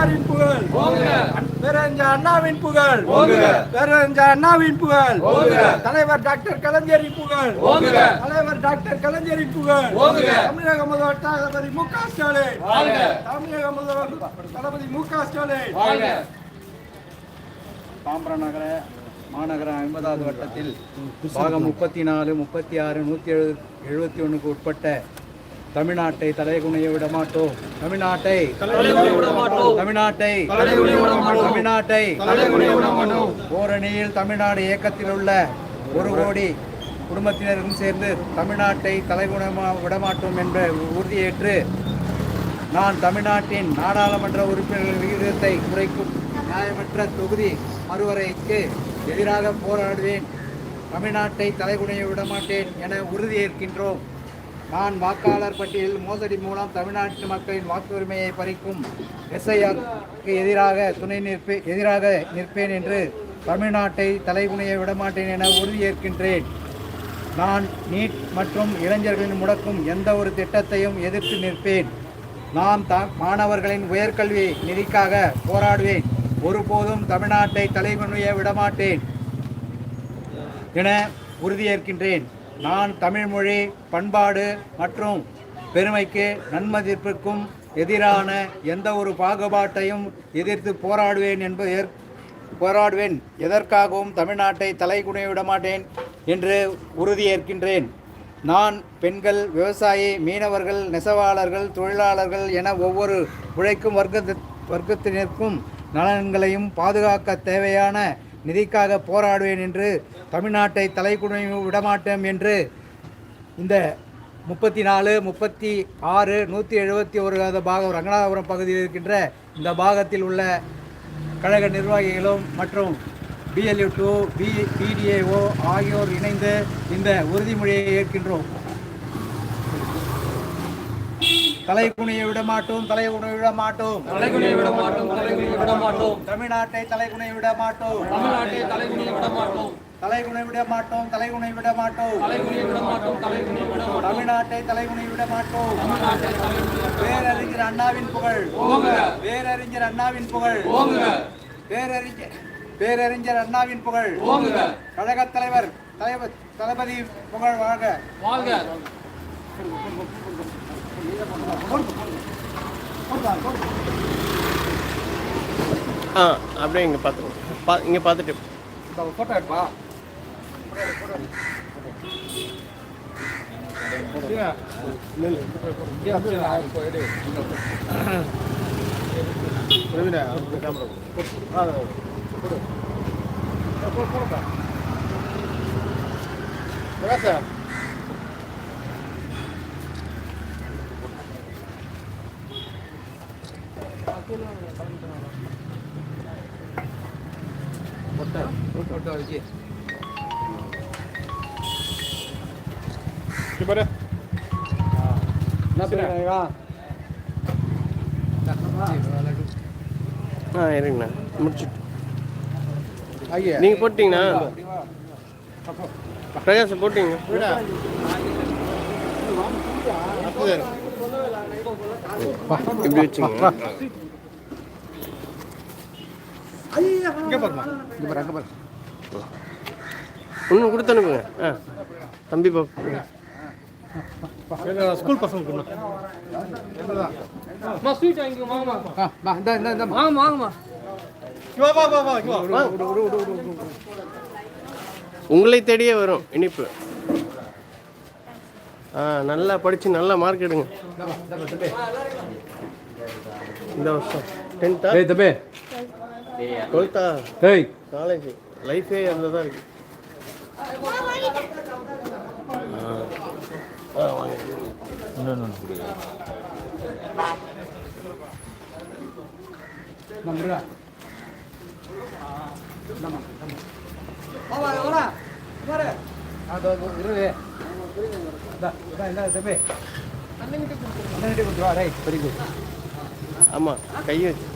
அண்ணாவின் புகழ். பேரறிஞர் அண்ணாவின் புகழ். பேரறிஞர் அண்ணாவின் புகழ். தலைவர் டாக்டர் கலைஞரின் புகழ். தலைவர் டாக்டர் கலைஞரின் புகழ். தமிழக முதல்வர் தளபதி மு க ஸ்டாலின். தமிழக முதல்வர் தளபதி மு க ஸ்டாலின். தாம்பரம் நகர மாநகர ஐம்பதாவது வட்டத்தில் பாகம் முப்பத்தி நாலு முப்பத்தி ஆறு நூற்றி எழு எழுபத்தி ஒன்றுக்கு உட்பட்ட தமிழ்நாட்டை தலைகுனிய விடமாட்டோம். தமிழ்நாட்டை தமிழ்நாட்டை தமிழ்நாட்டை ஓரணியில் தமிழ்நாடு இயக்கத்தில் உள்ள ஒரு கோடி குடும்பத்தினரும் சேர்ந்து தமிழ்நாட்டை தலைகுணமா விடமாட்டோம் என்ற உறுதியேற்று நான் தமிழ்நாட்டின் நாடாளுமன்ற உறுப்பினர்கள் விகிதத்தை குறைக்கும் நியாயமற்ற தொகுதி மறுவரைக்கு எதிராக போராடுவேன். தமிழ்நாட்டை தலைகுனிய விடமாட்டேன் என உறுதியேற்கின்றோம். நான் வாக்காளர் பட்டியலில் மோசடி மூலம் தமிழ்நாட்டு மக்களின் வாக்குரிமையை பறிக்கும் எஸ்ஐஆக்கு எதிராக துணை நிற்பே எதிராக நிற்பேன் என்று தமிழ்நாட்டை தலைகுனிய விடமாட்டேன் என உறுதியேற்கின்றேன் நான் நீட் மற்றும் இளைஞர்களின் முடக்கும் எந்த ஒரு திட்டத்தையும் எதிர்த்து நிற்பேன். நான் த மாணவர்களின் உயர்கல்வி நிதிக்காக போராடுவேன். ஒருபோதும் தமிழ்நாட்டை தலைகுனிய விடமாட்டேன் என உறுதியேற்கின்றேன் நான் தமிழ்மொழி பண்பாடு மற்றும் பெருமைக்கு நன்மதிப்பிற்கும் எதிரான எந்த ஒரு பாகுபாட்டையும் எதிர்த்து போராடுவேன் என்பது போராடுவேன். எதற்காகவும் தமிழ்நாட்டை தலைகுனிய விடமாட்டேன் என்று உறுதியேற்கின்றேன் நான் பெண்கள் விவசாயி மீனவர்கள் நெசவாளர்கள் தொழிலாளர்கள் என ஒவ்வொரு உழைக்கும் வர்க்க வர்க்கத்தினருக்கும் நலன்களையும் பாதுகாக்க தேவையான நிதிக்காக போராடுவேன் என்று தமிழ்நாட்டை தலைகுனிய விடமாட்டேன் என்று இந்த முப்பத்தி நாலு முப்பத்தி ஆறு நூற்றி எழுபத்தி ஒரு பாகம் ரங்கநாதபுரம் பகுதியில் இருக்கின்ற இந்த பாகத்தில் உள்ள கழக நிர்வாகிகளும் மற்றும் பிஎல்யூ டூ பி பிடிஏஓ ஆகியோர் இணைந்து இந்த உறுதிமொழியை ஏற்கின்றோம். தலை குனிய விட மாட்டோம் தலை குனிய விட மாட்டோம் தலைகுனிய விட மாட்டோம் தலைகுனிய விட மாட்டோம் தமிழ்நாட்டை தலை குனிய விட மாட்டோம் தமிழ்நாட்டை தலைகுனிய விட மாட்டோம் தலை குனிய விட மாட்டோம் தலை குனிய விட மாட்டோம் தலைகுனிய விட மாட்டோம் தலைகுனிய விட மாட்டோம் தமிழ்நாட்டை தலை குனிய விட மாட்டோம் பேரறிஞர் அண்ணாவின் புகழ் பேரறிஞர் அண்ணாவின் புகழ் பேரறிஞர் பேரறிஞர் அண்ணாவின் புகழ் கழகத் தலைவர் தலைவர் தளபதி புகழ் வாழ்க வாழ்க ஆ அப்படியே இங்கே பார்த்துருவோம் பா இங்கே பார்த்துட்டு போட்டோ எடுப்பா. போட்டோ வச்சு என்ன பேர் ஆ இருங்கண்ணா முடிச்சுட்டு நீங்கள் போட்டிங்கண்ணா பிரகாஷ் போட்டிங்க இப்படி வச்சுங்க இங்க பாருமா இங்க பாரு அங்க பாரு. இன்னும் கொடுத்து அனுப்புங்க. ஆ. தம்பி பாப்பா ஸ்கூல் பசங்க ஸ்வீட் வாங்கம்மா. உங்களை தேடியே வரும் இனிப்பு. ஆ நல்லா படித்து நல்லா மார்க் எடுங்க. இந்த வருஷம். டென்த்தா தம்பி. டுவெல்த்தா ஏய் காலேஜ் லைஃபே அதில் தான் இருக்கு. ஆ. ஆ, வாங்க. நம்புறா. வாடா வாடா பாரு. அது இருவே இந்த இந்த தம்பி. அண்ணன்கிட்ட கொடுத்து வா ரைட் வெரி குட் ஆமாம் கை வச்சு.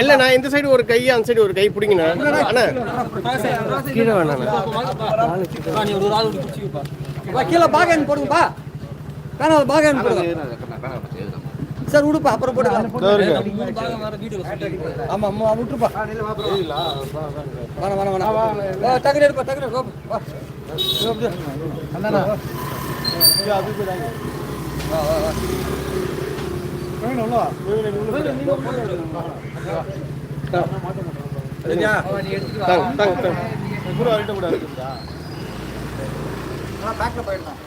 இல்ல நான் இந்த சைடு ஒரு கை அந்த சைடு ஒரு கை பிடிங்கண்ணா. அண்ணா. கீழே வேணாண்ணா. கீழே பாக போடுங்கப்பா வேணாம் அது பாக போடுங்க. சார் விடுப்பா அப்புறம் சொல்லிருக்கேன் ஆமா ஆமா விட்டுருப்பா வேணாம் வேணாம் வேணாம் வா, டக்குனு எடுப்பா டக்குனு வா, வா. அண்ணா பேக்ல போயிடலாம்.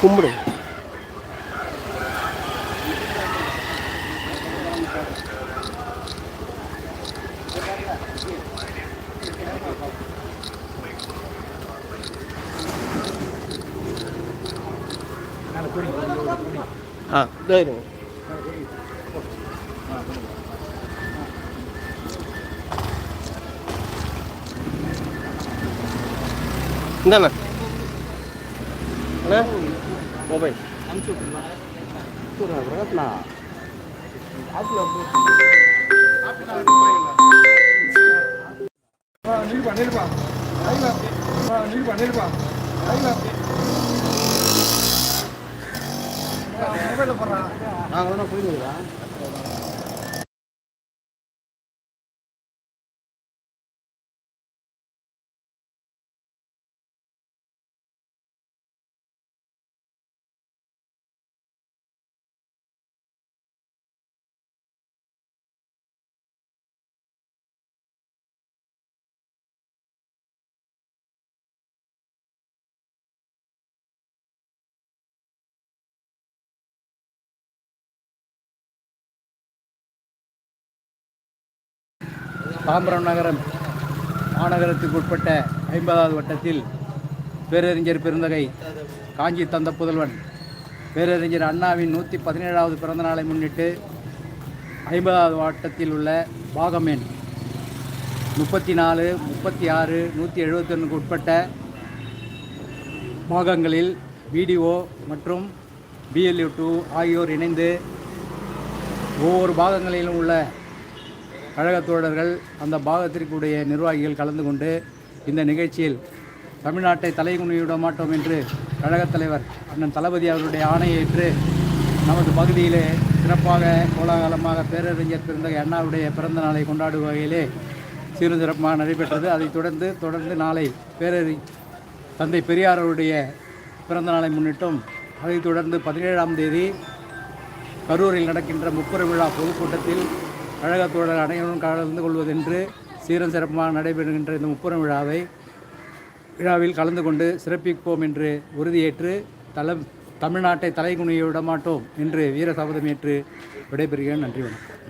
கும்பிடு. ஆ இருங்க இந்தாண்ணா. அண்ணா. மொபைல் நில்பா நில்பா மொபைல போடுறான் நாங்கள் வேணா தாம்பரம் நகரம் மாநகரத்துக்கு உட்பட்ட ஐம்பதாவது வட்டத்தில் பேரறிஞர் பெருந்தகை காஞ்சி தந்த புதல்வன். பேரறிஞர் அண்ணாவின் நூற்றி பதினேழாவது பிறந்த நாளை முன்னிட்டு ஐம்பதாவது வட்டத்தில் உள்ள பாகமேன். முப்பத்தி நாலு முப்பத்தி ஆறு நூற்றி எழுபத்தொன்னுக்கு உட்பட்ட பாகங்களில் பிடிஓ மற்றும் பிஎல்யூ டூ ஆகியோர் இணைந்து ஒவ்வொரு பாகங்களிலும் உள்ள கழகத் தோழர்கள் அந்த பாகத்திற்குடைய நிர்வாகிகள் கலந்து கொண்டு இந்த நிகழ்ச்சியில் தமிழ்நாட்டை தலைகுனிவிட மாட்டோம் என்று கழகத் தலைவர் அண்ணன் தளபதி அவருடைய ஆணையை ஏற்று நமது பகுதியிலே சிறப்பாக கோலாகலமாக பேரறிஞர் பிறந்தகை அண்ணாவுடைய பிறந்த நாளை கொண்டாடும் வகையிலே சீரும் சிறப்பாக நடைபெற்றது. அதைத் தொடர்ந்து தொடர்ந்து நாளை பேரறி தந்தை பெரியார் அவருடைய பிறந்த நாளை முன்னிட்டும் அதைத் தொடர்ந்து பதினேழாம் தேதி கரூரில் நடக்கின்ற முப்புற விழா பொதுக்கூட்டத்தில் கழகத் தோழர் அனைவரும் கலந்து கொள்வதென்று சீரம் சிறப்பாக நடைபெறுகின்ற இந்த முப்புறம் விழாவை விழாவில் கலந்து கொண்டு சிறப்பிப்போம் என்று உறுதியேற்று தல தமிழ்நாட்டை தலைகுனிய விட மாட்டோம் என்று வீர சபதமேற்று விடைபெறுகிறேன். நன்றி வணக்கம்.